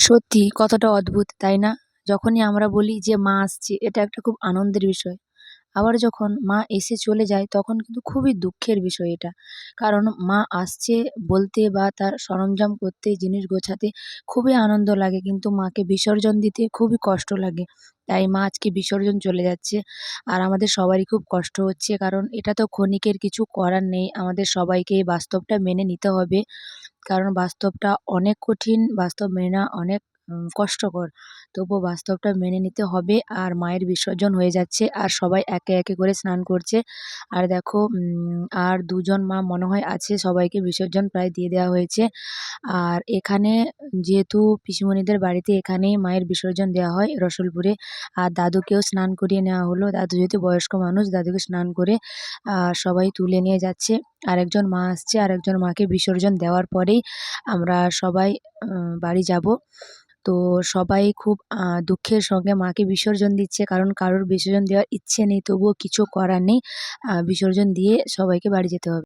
সত্যি কতটা অদ্ভুত, তাই না? যখনই আমরা বলি যে মা আসছে, এটা একটা খুব আনন্দের বিষয়। আবার যখন মা এসে চলে যায়, তখন কিন্তু খুবই দুঃখের বিষয় এটা। কারণ মা আসছে বলতে বা তার সরঞ্জাম করতে, জিনিস গোছাতে খুবই আনন্দ লাগে। কিন্তু মাকে বিসর্জন দিতে খুবই কষ্ট লাগে। তাই মা আজকে বিসর্জন চলে যাচ্ছে। আর আমাদের সবারই খুব কষ্ট হচ্ছে। কারণ এটা তো ক্ষণিকের কিছু করার নেই। আমাদের সবাইকে এই বাস্তবটা মেনে নিতে হবে। কারণ বাস্তবটা অনেক কঠিন বাস্তব মেনে নেওয়া অনেক কষ্টকর। তবুও বাস্তবটা মেনে নিতে হবে আর মায়ের বিসর্জন হয়ে যাচ্ছে আর সবাই একে একে করে স্নান করছে। আর দেখো আর দুজন মা মনে হয় আছে, সবাইকে বিসর্জন প্রায় দিয়ে দেওয়া হয়েছে। আর এখানে যেহেতু পিসিমণিদের বাড়িতে এখানেই মায়ের বিসর্জন দেওয়া হয় রসুলপুরে, আর দাদুকেও স্নান করিয়ে নেওয়া হলো। দাদু যেহেতু বয়স্ক মানুষ, দাদুকে স্নান করে সবাই তুলে নিয়ে যাচ্ছে। আরেকজন মা আসছে, আরেকজন মাকে বিসর্জন দেওয়ার পরেই আমরা সবাই বাড়ি যাব। তো সবাই খুব দুঃখের সঙ্গে মাকে বিসর্জন দিচ্ছে। কারণ কারোর বিসর্জন দেওয়ার ইচ্ছে নেই, তবুও কিছু করার নেই। বিসর্জন দিয়ে সবাইকে বাড়ি যেতে হবে।